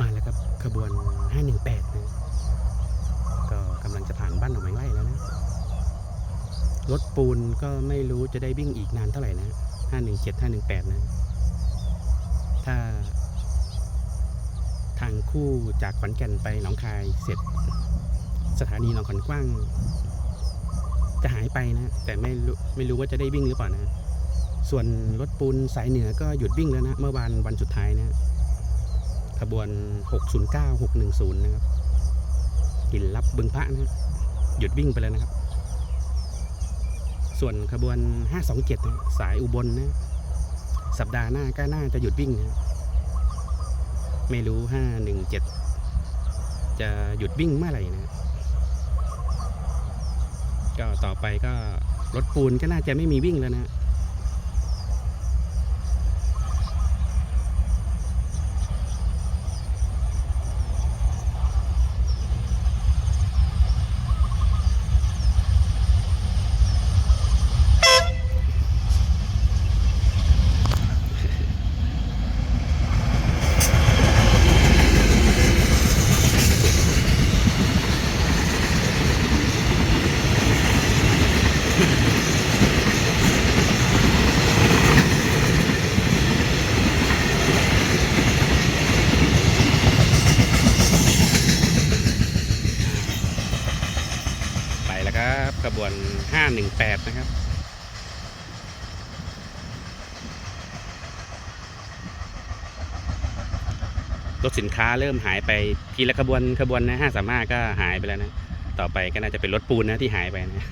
มาแล้วครับขบวน 518นะก็กำลังจะผ่านบ้านหนองไม้ไร่แล้วนะ รถปูนก็ไม่รู้จะได้วิ่งอีกนานเท่าไหร่นะ 517 518 นะ ถ้า ทางคู่จากขอนแก่นไปหนองคายเสร็จ สถานีหนองขอนกว้าง จะหายไปนะ แต่ไม่รู้ไม่รู้ว่าจะได้วิ่งหรือเปล่านะ ส่วนรถปูนสายเหนือก็หยุดวิ่งแล้วนะ เมื่อวานวันสุดท้ายนะ ขบวน 609 610 นะครับหินรับบึงพระนะหยุดวิ่งไปแล้วนะครับ ส่วนขบวน 527นะสายอุบลนะสัปดาห์หน้าก็น่าจะหยุดวิ่งนะไม่รู้ 517 จะหยุดวิ่งเมื่อไหร่นะก็ต่อไปก็รถปูนก็น่าจะไม่มีวิ่งแล้วนะ ไปแล้วครับขบวน 518 นะครับรถสินค้าเริ่มหายไปทีละขบวนขบวนนะห้าสามห้าก็หายไปแล้วนะ ต่อไปก็น่าจะเป็นรถปูนนะที่หายไปนะ